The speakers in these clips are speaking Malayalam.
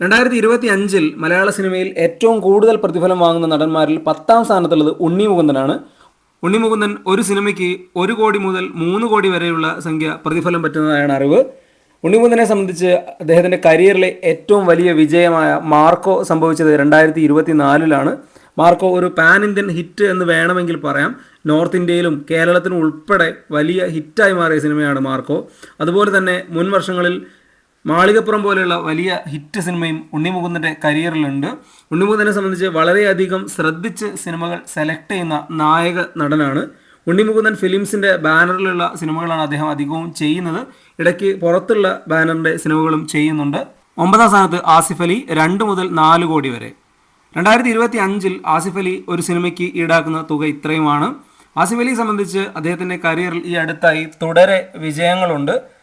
രണ്ടായിരത്തി ഇരുപത്തി അഞ്ചിൽ മലയാള സിനിമയിൽ ഏറ്റവും കൂടുതൽ പ്രതിഫലം വാങ്ങുന്ന നടന്മാരിൽ പത്താം സ്ഥാനത്തുള്ളത് ഉണ്ണി മുകുന്ദനാണ്. ഉണ്ണി മുകുന്ദൻ ഒരു സിനിമയ്ക്ക് ഒരു കോടി മുതൽ മൂന്ന് കോടി വരെയുള്ള സംഖ്യ പ്രതിഫലം പറ്റുന്നതായാണ് അറിവ്. ഉണ്ണി മുകുന്ദനെ സംബന്ധിച്ച് അദ്ദേഹത്തിന്റെ കരിയറിലെ ഏറ്റവും വലിയ വിജയമായ മാർക്കോ സംഭവിച്ചത് രണ്ടായിരത്തി ഇരുപത്തി നാലിലാണ് മാർക്കോ ഒരു പാൻ ഇന്ത്യൻ ഹിറ്റ് എന്ന് വേണമെങ്കിൽ പറയാം. നോർത്ത് ഇന്ത്യയിലും കേരളത്തിലും ഉൾപ്പെടെ വലിയ ഹിറ്റായി മാറിയ സിനിമയാണ് മാർക്കോ. അതുപോലെ തന്നെ മുൻ വർഷങ്ങളിൽ മാളികപ്പുറം പോലെയുള്ള വലിയ ഹിറ്റ് സിനിമയും ഉണ്ണിമുകുന്ദന്റെ കരിയറിലുണ്ട്. ഉണ്ണിമുകുന്ദനെ സംബന്ധിച്ച് വളരെയധികം ശ്രദ്ധിച്ച് സിനിമകൾ സെലക്ട് ചെയ്യുന്ന നായക നടനാണ്. ഉണ്ണിമുകുന്ദൻ ഫിലിംസിന്റെ ബാനറിലുള്ള സിനിമകളാണ് അദ്ദേഹം അധികവും ചെയ്യുന്നത്. ഇടയ്ക്ക് പുറത്തുള്ള ബാനറിന്റെ സിനിമകളും ചെയ്യുന്നുണ്ട്. ഒമ്പതാം സ്ഥാനത്ത് ആസിഫ് അലി രണ്ട് മുതൽ നാല് കോടി വരെ. രണ്ടായിരത്തി ഇരുപത്തി അഞ്ചിൽ ആസിഫ് അലി ഒരു സിനിമയ്ക്ക് ഈടാക്കുന്ന തുക ഇത്രയുമാണ്. ആസിഫ് അലിയെ സംബന്ധിച്ച് അദ്ദേഹത്തിന്റെ കരിയറിൽ ഈ അടുത്തായി തുടരെ വിജയങ്ങളുണ്ട്.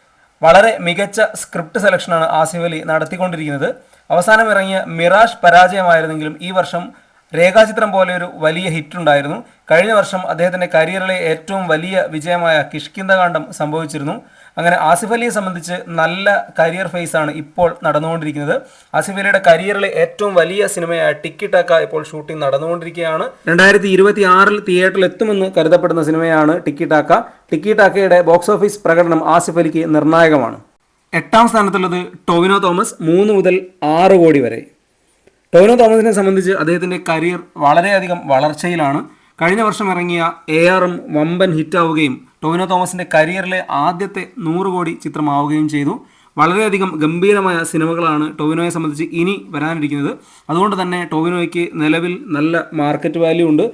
വളരെ മികച്ച സ്ക്രിപ്റ്റ് സെലക്ഷനാണ് ആസിഫ് അലി നടത്തിക്കൊണ്ടിരിക്കുന്നത്. അവസാനം ഇറങ്ങിയ മിറാഷ് പരാജയമായിരുന്നെങ്കിലും ഈ വർഷം രേഖാചിത്രം പോലെ ഒരു വലിയ ഹിറ്റ് ഉണ്ടായിരുന്നു. കഴിഞ്ഞ വർഷം അദ്ദേഹത്തിന്റെ കരിയറിലെ ഏറ്റവും വലിയ വിജയമായ കിഷ്കിന്ദകാന്ഡം സംഭവിച്ചിരുന്നു. അങ്ങനെ ആസിഫ് അലിയെ സംബന്ധിച്ച് നല്ല കരിയർ ഫേസ് ആണ് ഇപ്പോൾ നടന്നുകൊണ്ടിരിക്കുന്നത്. ആസിഫ് അലിയുടെ കരിയറിലെ ഏറ്റവും വലിയ സിനിമയായ ടിക്കി ടാക്ക ഇപ്പോൾ ഷൂട്ടിംഗ് നടന്നുകൊണ്ടിരിക്കുകയാണ്. രണ്ടായിരത്തി ഇരുപത്തി ആറിൽ തിയേറ്ററിൽ എത്തുമെന്ന് കരുതപ്പെടുന്ന സിനിമയാണ് ടിക്കി ടാക്ക ടിക്കി ടാക്കയുടെ ബോക്സ് ഓഫീസ് പ്രകടനം ആസിഫ് അലിക്ക് നിർണായകമാണ്. എട്ടാം സ്ഥാനത്തുള്ളത് ടോവിനോ തോമസ്. മൂന്ന് മുതൽ ആറ് കോടി വരെ. ടോവിനോ തോമസിനെ സംബന്ധിച്ച് അദ്ദേഹത്തിന്റെ കരിയർ വളരെയധികം വളർച്ചയിലാണ്. കഴിഞ്ഞ വർഷം ഇറങ്ങിയ എ എം വമ്പൻ ഹിറ്റാവുകയും ടോവിനോ തോമസിന്റെ കരിയറിലെ ആദ്യത്തെ നൂറ് കോടി ചിത്രമാവുകയും ചെയ്തു. വളരെയധികം ഗംഭീരമായ സിനിമകളാണ് ടോവിനോയെ സംബന്ധിച്ച് ഇനി വരാനിരിക്കുന്നത്. അതുകൊണ്ട് തന്നെ ടോവിനോയ്ക്ക് നിലവിൽ നല്ല മാർക്കറ്റ് വാല്യൂ ഉണ്ട്.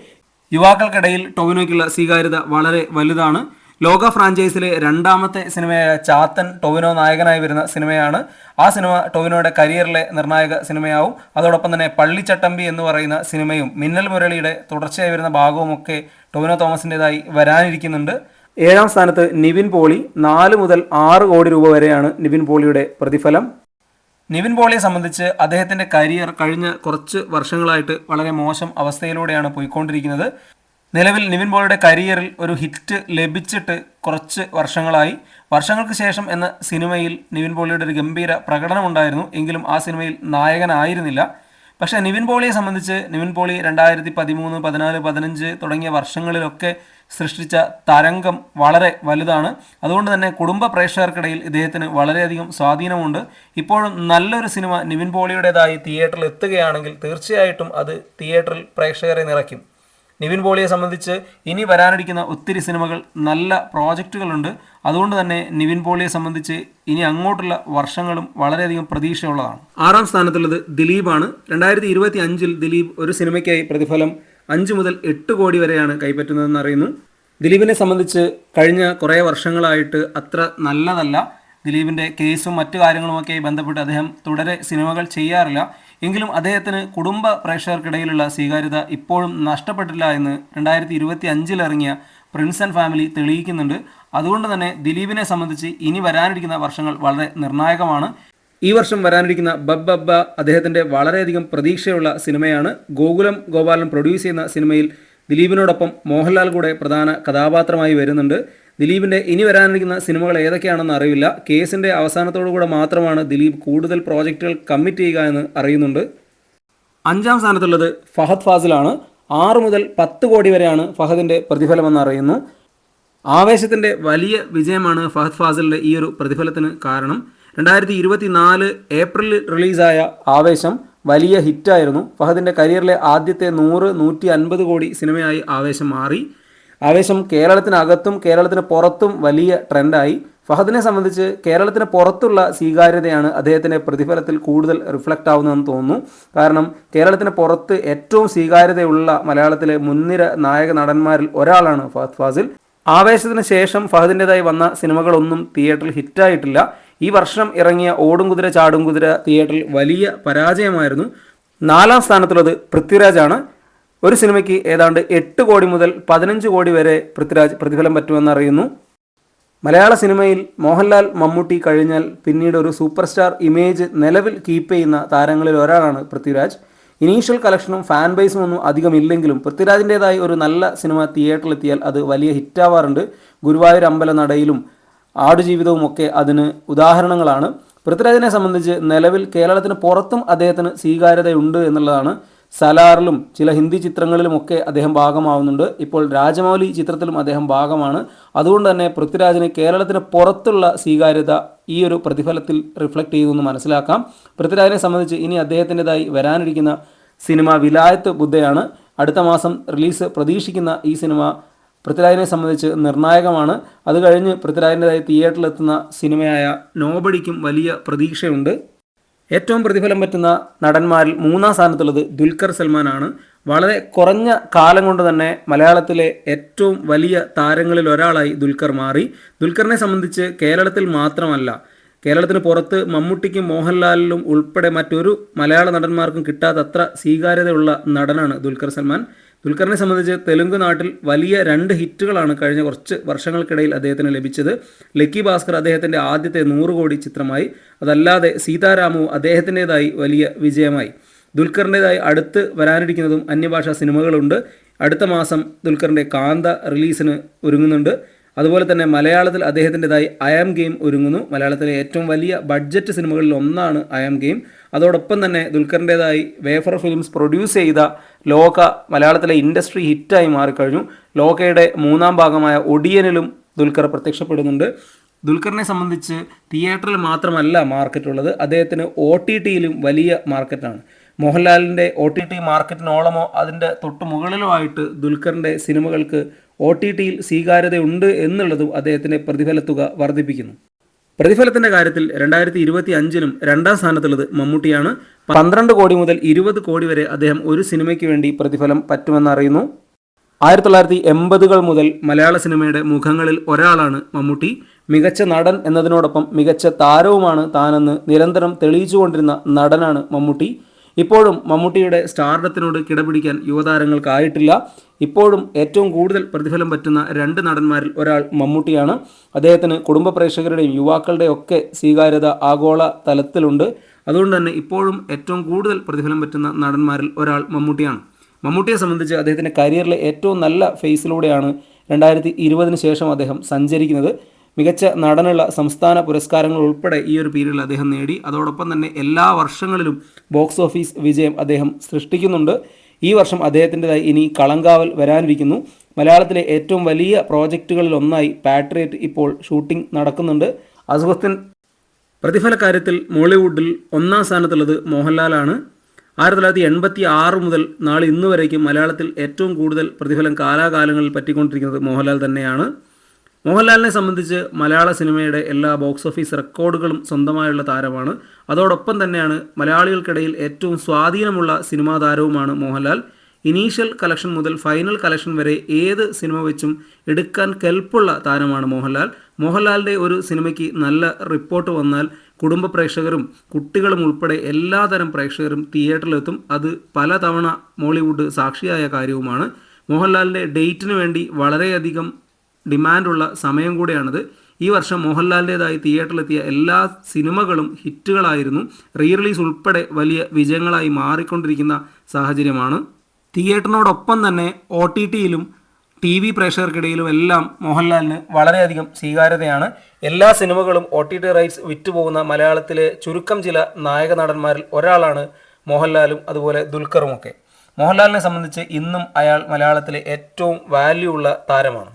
യുവാക്കൾക്കിടയിൽ ടോവിനോയ്ക്കുള്ള സ്വീകാര്യത വളരെ വലുതാണ്. ലോക ഫ്രാഞ്ചൈസിലെ രണ്ടാമത്തെ സിനിമയായ ചാത്തൻ ടൊവിനോ നായകനായി വരുന്ന സിനിമയാണ്. ആ സിനിമ ടൊവിനോയുടെ കരിയറിലെ നിർണായക സിനിമയാവും. അതോടൊപ്പം തന്നെ പള്ളിച്ചട്ടമ്പി എന്ന് പറയുന്ന സിനിമയും മിന്നൽ മുരളിയുടെ തുടർച്ചയായി വരുന്ന ഭാഗവുമൊക്കെ ടൊവിനോ തോമസിന്റെതായി വരാനിരിക്കുന്നുണ്ട്. ഏഴാം സ്ഥാനത്ത് നിവിൻ പോളി നാല് മുതൽ ആറ് കോടി രൂപ വരെയാണ് നിവിൻ പോളിയുടെ പ്രതിഫലം. നിവിൻ പോളിയെ സംബന്ധിച്ച് അദ്ദേഹത്തിന്റെ കരിയർ കഴിഞ്ഞ കുറച്ച് വർഷങ്ങളായിട്ട് വളരെ മോശം അവസ്ഥയിലൂടെയാണ് പോയിക്കൊണ്ടിരിക്കുന്നത്. നിലവിൽ നിവിൻ പോളിയുടെ കരിയറിൽ ഒരു ഹിറ്റ് ലഭിച്ചിട്ട് കുറച്ച് വർഷങ്ങളായി. വർഷങ്ങൾക്ക് ശേഷം എന്ന സിനിമയിൽ നിവിൻ പോളിയുടെ ഒരു ഗംഭീര പ്രകടനമുണ്ടായിരുന്നു. എങ്കിലും ആ സിനിമയിൽ നായകനായിരുന്നില്ല. പക്ഷേ നിവിൻ പോളിയെ സംബന്ധിച്ച് നിവിൻ പോളി രണ്ടായിരത്തി പതിമൂന്ന് പതിനാല് പതിനഞ്ച് തുടങ്ങിയ വർഷങ്ങളിലൊക്കെ സൃഷ്ടിച്ച തരംഗം വളരെ വലുതാണ്. അതുകൊണ്ട് തന്നെ കുടുംബ പ്രേക്ഷകർക്കിടയിൽ ഇദ്ദേഹത്തിന് വളരെയധികം സ്വാധീനമുണ്ട്. ഇപ്പോഴും നല്ലൊരു സിനിമ നിവിൻ പോളിയുടേതായി തിയേറ്ററിൽ എത്തുകയാണെങ്കിൽ തീർച്ചയായിട്ടും അത് തിയേറ്ററിൽ പ്രേക്ഷകരെ നിറയ്ക്കും. നിവിൻ പോളിയെ സംബന്ധിച്ച് ഇനി വരാനിരിക്കുന്ന ഒത്തിരി സിനിമകൾ നല്ല പ്രോജക്റ്റുകളുണ്ട്. അതുകൊണ്ട് തന്നെ നിവിൻ പോളിയെ സംബന്ധിച്ച് ഇനി അങ്ങോട്ടുള്ള വർഷങ്ങളും വളരെയധികം പ്രതീക്ഷയുള്ളതാണ്. ആറാം സ്ഥാനത്തുള്ളത് ദിലീപാണ്. രണ്ടായിരത്തി ഇരുപത്തി അഞ്ചിൽ ദിലീപ് ഒരു സിനിമയ്ക്കായി പ്രതിഫലം അഞ്ച് മുതൽ എട്ട് കോടി വരെയാണ് കൈപ്പറ്റുന്നതെന്ന് അറിയുന്നു. ദിലീപിനെ സംബന്ധിച്ച് കഴിഞ്ഞ കുറേ വർഷങ്ങളായിട്ട് അത്ര നല്ലതല്ല. ദിലീപിന്റെ കേസും മറ്റു കാര്യങ്ങളുമൊക്കെ ബന്ധപ്പെട്ട് അദ്ദേഹം തുടരെ സിനിമകൾ ചെയ്യാറില്ല. എങ്കിലും അദ്ദേഹത്തിന് കുടുംബ പ്രേക്ഷകർക്കിടയിലുള്ള സ്വീകാര്യത ഇപ്പോഴും നഷ്ടപ്പെട്ടില്ല എന്ന് രണ്ടായിരത്തി ഇരുപത്തി അഞ്ചിലിറങ്ങിയ പ്രിൻസ് ആൻഡ് ഫാമിലി തെളിയിക്കുന്നുണ്ട്. അതുകൊണ്ട് തന്നെ ദിലീപിനെ സംബന്ധിച്ച് ഇനി വരാനിരിക്കുന്ന വർഷങ്ങൾ വളരെ നിർണായകമാണ്. ഈ വർഷം വരാനിരിക്കുന്ന ബബ്ബബ്ബ അദ്ദേഹത്തിന്റെ വളരെയധികം പ്രതീക്ഷയുള്ള സിനിമയാണ്. ഗോകുലം ഗോപാലൻ പ്രൊഡ്യൂസ് ചെയ്യുന്ന സിനിമയിൽ ദിലീപിനോടൊപ്പം മോഹൻലാൽ കൂടെ പ്രധാന കഥാപാത്രമായി വരുന്നുണ്ട്. ദിലീപിന്റെ ഇനി വരാനിരിക്കുന്ന സിനിമകൾ ഏതൊക്കെയാണെന്ന് അറിയില്ല. കേസിന്റെ അവസാനത്തോടു കൂടെ മാത്രമാണ് ദിലീപ് കൂടുതൽ പ്രോജക്റ്റുകൾ കമ്മിറ്റ് ചെയ്യുക എന്ന് അറിയുന്നുണ്ട്. അഞ്ചാം സ്ഥാനത്തുള്ളത് ഫഹദ് ഫാസിലാണ്. ആറ് മുതൽ പത്ത് കോടി വരെയാണ് ഫഹദിന്റെ പ്രതിഫലമെന്ന് അറിയുന്നു. ആവേശത്തിന്റെ വലിയ വിജയമാണ് ഫഹദ് ഫാസിലിന്റെ ഈ ഒരു പ്രതിഫലത്തിന് കാരണം. രണ്ടായിരത്തി ഇരുപത്തി നാല് ഏപ്രിലിൽ റിലീസായ ആവേശം വലിയ ഹിറ്റായിരുന്നു ഫഹദിന്റെ കരിയറിലെ ആദ്യത്തെ നൂറ് നൂറ്റി അൻപത് കോടി സിനിമയായി ആവേശം മാറി. ആവേശം കേരളത്തിനകത്തും കേരളത്തിന് പുറത്തും വലിയ ട്രെൻഡായി. ഫഹദിനെ സംബന്ധിച്ച് കേരളത്തിന് പുറത്തുള്ള സ്വീകാര്യതയാണ് അദ്ദേഹത്തിന്റെ പ്രതിഫലത്തിൽ കൂടുതൽ റിഫ്ലക്റ്റ് ആവുന്നതെന്ന് തോന്നുന്നു. കാരണം കേരളത്തിന് പുറത്ത് ഏറ്റവും സ്വീകാര്യതയുള്ള മലയാളത്തിലെ മുൻനിര നായക നടന്മാരിൽ ഒരാളാണ് ഫഹദ് ഫാസിൽ. ആവേശത്തിന് ശേഷം ഫഹദിന്റെതായി വന്ന സിനിമകളൊന്നും തിയേറ്ററിൽ ഹിറ്റായിട്ടില്ല. ഈ വർഷം ഇറങ്ങിയ ഓടും കുതിര ചാടും കുതിര തിയേറ്ററിൽ വലിയ പരാജയമായിരുന്നു. നാലാം സ്ഥാനത്തുള്ളത് പൃഥ്വിരാജാണ്. ഒരു സിനിമയ്ക്ക് ഏതാണ്ട് എട്ട് കോടി മുതൽ പതിനഞ്ച് കോടി വരെ പൃഥ്വിരാജ് പ്രതിഫലം പറ്റുമെന്ന് അറിയുന്നു. മലയാള സിനിമയിൽ മോഹൻലാൽ മമ്മൂട്ടി കഴിഞ്ഞാൽ പിന്നീട് ഒരു സൂപ്പർ സ്റ്റാർ ഇമേജ് നിലവിൽ കീപ്പ് ചെയ്യുന്ന താരങ്ങളിൽ ഒരാളാണ് പൃഥ്വിരാജ്. ഇനീഷ്യൽ കളക്ഷനും ഫാൻ ബേസും ഒന്നും അധികം ഇല്ലെങ്കിലും പൃഥ്വിരാജിന്റെതായി ഒരു നല്ല സിനിമ തിയേറ്ററിലെത്തിയാൽ അത് വലിയ ഹിറ്റാവാറുണ്ട്. ഗുരുവായൂർ അമ്പല നടയിലും ആടുജീവിതവും ഒക്കെ അതിന് ഉദാഹരണങ്ങളാണ്. പൃഥ്വിരാജിനെ സംബന്ധിച്ച് നിലവിൽ കേരളത്തിന് പുറത്തും അദ്ദേഹത്തിന് സ്വീകാര്യതയുണ്ട് എന്നുള്ളതാണ് സലാറിലും ചില ഹിന്ദി ചിത്രങ്ങളിലുമൊക്കെ അദ്ദേഹം ഭാഗമാവുന്നുണ്ട്. ഇപ്പോൾ രാജമൗലി ചിത്രത്തിലും അദ്ദേഹം ഭാഗമാണ്. അതുകൊണ്ട് തന്നെ പൃഥ്വിരാജിന് കേരളത്തിന് പുറത്തുള്ള സ്വീകാര്യത ഈ ഒരു പ്രതിഫലത്തിൽ റിഫ്ലക്റ്റ് എന്ന് മനസ്സിലാക്കാം. പൃഥ്വിരാജിനെ സംബന്ധിച്ച് ഇനി അദ്ദേഹത്തിന്റെതായി വരാനിരിക്കുന്ന സിനിമ വിലായത്ത് ബുദ്ധയാണ്. അടുത്ത മാസം റിലീസ് പ്രതീക്ഷിക്കുന്ന ഈ സിനിമ പൃഥ്വിരാജിനെ സംബന്ധിച്ച് നിർണായകമാണ്. അത് കഴിഞ്ഞ് പൃഥ്വിരാജിന്റെതായി തിയേറ്ററിലെത്തുന്ന സിനിമയായ നോബടിക്കും വലിയ പ്രതീക്ഷയുണ്ട്. ഏറ്റവും പ്രതിഫലം പറ്റുന്ന നടന്മാരിൽ മൂന്നാം സ്ഥാനത്തുള്ളത് ദുൽഖർ സൽമാനാണ്. വളരെ കുറഞ്ഞ കാലം കൊണ്ട് തന്നെ മലയാളത്തിലെ ഏറ്റവും വലിയ താരങ്ങളിൽ ഒരാളായി ദുൽഖർ മാറി. ദുൽഖറിനെ സംബന്ധിച്ച് കേരളത്തിൽ മാത്രമല്ല കേരളത്തിന് പുറത്ത് മമ്മൂട്ടിക്കും മോഹൻലാലിലും ഉൾപ്പെടെ മറ്റൊരു മലയാള നടന്മാർക്കും കിട്ടാത്തത്ര സ്വീകാര്യതയുള്ള നടനാണ് ദുൽഖർ സൽമാൻ. ദുൽഖറിനെ സംബന്ധിച്ച് തെലുങ്ക് നാട്ടിൽ വലിയ രണ്ട് ഹിറ്റുകളാണ് കഴിഞ്ഞ കുറച്ച് വർഷങ്ങൾക്കിടയിൽ അദ്ദേഹത്തിന് ലഭിച്ചത്. ലക്കി ഭാസ്കർ അദ്ദേഹത്തിന്റെ ആദ്യത്തെ നൂറ് കോടി ചിത്രമായി. അതല്ലാതെ സീതാരാമു അദ്ദേഹത്തിന്റെതായി വലിയ വിജയമായി. ദുൽഖറിന്റെതായി അടുത്ത് വരാനിരിക്കുന്നതും അന്യഭാഷാ സിനിമകളുണ്ട്. അടുത്ത മാസം ദുൽഖറിന്റെ കാന്ത റിലീസിന് ഒരുങ്ങുന്നുണ്ട്. അതുപോലെ തന്നെ മലയാളത്തിൽ അദ്ദേഹത്തിന്റെതായി അയാം ഗെയിം ഒരുങ്ങുന്നു. മലയാളത്തിലെ ഏറ്റവും വലിയ ബഡ്ജറ്റ് സിനിമകളിൽ ഒന്നാണ് അയാം ഗെയിം അതോടൊപ്പം തന്നെ ദുൽഖറിന്റെതായി വേഫർ ഫിലിംസ് പ്രൊഡ്യൂസ് ചെയ്ത ലോക മലയാളത്തിലെ ഇൻഡസ്ട്രി ഹിറ്റായി മാറിക്കഴിഞ്ഞു. ലോകയുടെ മൂന്നാം ഭാഗമായ ഒടിയനിലും ദുൽഖർ പ്രത്യക്ഷപ്പെടുന്നുണ്ട്. ദുൽഖറിനെ സംബന്ധിച്ച് തിയേറ്ററിൽ മാത്രമല്ല മാർക്കറ്റുള്ളത് അദ്ദേഹത്തിന് ഒ ടി ടിയിലും വലിയ മാർക്കറ്റാണ് മോഹൻലാലിന്റെ ഒ ടി ടി മാർക്കറ്റിനോളമോ അതിന്റെ തൊട്ട് മുകളിലോ ആയിട്ട് ദുൽഖറിന്റെ സിനിമകൾക്ക് ഒ ടി ടിയിൽ സ്വീകാര്യതയുണ്ട് എന്നുള്ളതും അദ്ദേഹത്തിന്റെ പ്രതിഫലത്തുക വർദ്ധിപ്പിക്കുന്നു. പ്രതിഫലത്തിന്റെ കാര്യത്തിൽ രണ്ടായിരത്തി ഇരുപത്തി അഞ്ചിലും രണ്ടാം സ്ഥാനത്തുള്ളത് മമ്മൂട്ടിയാണ്. പന്ത്രണ്ട് കോടി മുതൽ ഇരുപത് കോടി വരെ അദ്ദേഹം ഒരു സിനിമയ്ക്ക് വേണ്ടി പ്രതിഫലം പറ്റുമെന്നറിയുന്നു ആയിരത്തി തൊള്ളായിരത്തി എൺപതുകൾ മുതൽ മലയാള സിനിമയുടെ മുഖങ്ങളിൽ ഒരാളാണ് മമ്മൂട്ടി. മികച്ച നടൻ എന്നതിനോടൊപ്പം മികച്ച താരവുമാണ് താനെന്ന് നിരന്തരം തെളിയിച്ചുകൊണ്ടിരുന്ന നടനാണ് മമ്മൂട്ടി. ഇപ്പോഴും മമ്മൂട്ടിയുടെ സ്റ്റാർഡത്തിനോട് കിടപിടിക്കാൻ യുവതാരങ്ങൾക്കായിട്ടില്ല. ഇപ്പോഴും ഏറ്റവും കൂടുതൽ പ്രതിഫലം പറ്റുന്ന രണ്ട് നടന്മാരിൽ ഒരാൾ മമ്മൂട്ടിയാണ്. അദ്ദേഹത്തിന് കുടുംബ പ്രേക്ഷകരുടെയും യുവാക്കളുടെയും ഒക്കെ സ്വീകാര്യത ആഗോള തലത്തിലുണ്ട്. അതുകൊണ്ട് തന്നെ ഇപ്പോഴും ഏറ്റവും കൂടുതൽ പ്രതിഫലം പറ്റുന്ന നടന്മാരിൽ ഒരാൾ മമ്മൂട്ടിയാണ്. മമ്മൂട്ടിയെ സംബന്ധിച്ച് അദ്ദേഹത്തിന്റെ കരിയറിലെ ഏറ്റവും നല്ല ഫേസിലൂടെയാണ് രണ്ടായിരത്തി ഇരുപതിന് ശേഷം അദ്ദേഹം സഞ്ചരിക്കുന്നത്. മികച്ച നടനുള്ള സംസ്ഥാന പുരസ്കാരങ്ങൾ ഉൾപ്പെടെ ഈ ഒരു പീരീഡിൽ അദ്ദേഹം നേടി. അതോടൊപ്പം തന്നെ എല്ലാ വർഷങ്ങളിലും ബോക്സ് ഓഫീസ് വിജയം അദ്ദേഹം സൃഷ്ടിക്കുന്നുണ്ട്. ഈ വർഷം അദ്ദേഹത്തിന്റെതായി ഇനി കളങ്കാവൽ വരാനിരിക്കുന്നു. മലയാളത്തിലെ ഏറ്റവും വലിയ പ്രോജക്റ്റുകളിൽ ഒന്നായി പാട്രിയറ്റ് ഇപ്പോൾ ഷൂട്ടിംഗ് നടക്കുന്നുണ്ട്. അസുഖത്തിൻ പ്രതിഫല കാര്യത്തിൽ മോളിവുഡിൽ ഒന്നാം സ്ഥാനത്തുള്ളത് മോഹൻലാലാണ്. ആയിരത്തി തൊള്ളായിരത്തി എൺപത്തി ആറ് മുതൽ നാളെ ഇന്ന് വരേക്കും മലയാളത്തിൽ ഏറ്റവും കൂടുതൽ പ്രതിഫലം കാലാകാലങ്ങളിൽ പറ്റിക്കൊണ്ടിരിക്കുന്നത് മോഹൻലാൽ തന്നെയാണ്. മോഹൻലാലിനെ സംബന്ധിച്ച് മലയാള സിനിമയുടെ എല്ലാ ബോക്സ് ഓഫീസ് റെക്കോർഡുകളും സ്വന്തമായുള്ള താരമാണ്. അതോടൊപ്പം തന്നെയാണ് മലയാളികൾക്കിടയിൽ ഏറ്റവും സ്വാധീനമുള്ള സിനിമാ താരവുമാണ് മോഹൻലാൽ. ഇനീഷ്യൽ കളക്ഷൻ മുതൽ ഫൈനൽ കളക്ഷൻ വരെ ഏത് സിനിമ വെച്ചും എടുക്കാൻ കെൽപ്പുള്ള താരമാണ് മോഹൻലാൽ. മോഹൻലാലിന്റെ ഒരു സിനിമയ്ക്ക് നല്ല റിപ്പോർട്ട് വന്നാൽ കുടുംബ പ്രേക്ഷകരും കുട്ടികളും ഉൾപ്പെടെ എല്ലാതരം പ്രേക്ഷകരും തിയേറ്ററിലെത്തും. അത് പലതവണ മോളിവുഡ് സാക്ഷിയായ കാര്യവുമാണ്. മോഹൻലാലിന്റെ ഡേറ്റിന് വേണ്ടി വളരെയധികം ഡിമാൻഡുള്ള സമയം കൂടെയാണിത്. ഈ വർഷം മോഹൻലാലിന്റെതായി തിയേറ്ററിലെത്തിയ എല്ലാ സിനിമകളും ഹിറ്റുകളായിരുന്നു. റീ റിലീസ് ഉൾപ്പെടെ വലിയ വിജയങ്ങളായി മാറിക്കൊണ്ടിരിക്കുന്ന സാഹചര്യമാണ്. തിയേറ്ററിനോടൊപ്പം തന്നെ ഒ ടി ടിയിലും ടി വി പ്രേക്ഷകർക്കിടയിലും എല്ലാം മോഹൻലാലിന് വളരെയധികം സ്വീകാര്യതയാണ്. എല്ലാ സിനിമകളും ഒ ടി ടി റൈറ്റ്സ് വിറ്റുപോകുന്ന മലയാളത്തിലെ ചുരുക്കം ചില നായക നടന്മാരിൽ ഒരാളാണ് മോഹൻലാലും അതുപോലെ ദുൽഖറുമൊക്കെ. മോഹൻലാലിനെ സംബന്ധിച്ച് ഇന്നും അയാൾ മലയാളത്തിലെ ഏറ്റവും വാല്യൂ ഉള്ള താരമാണ്.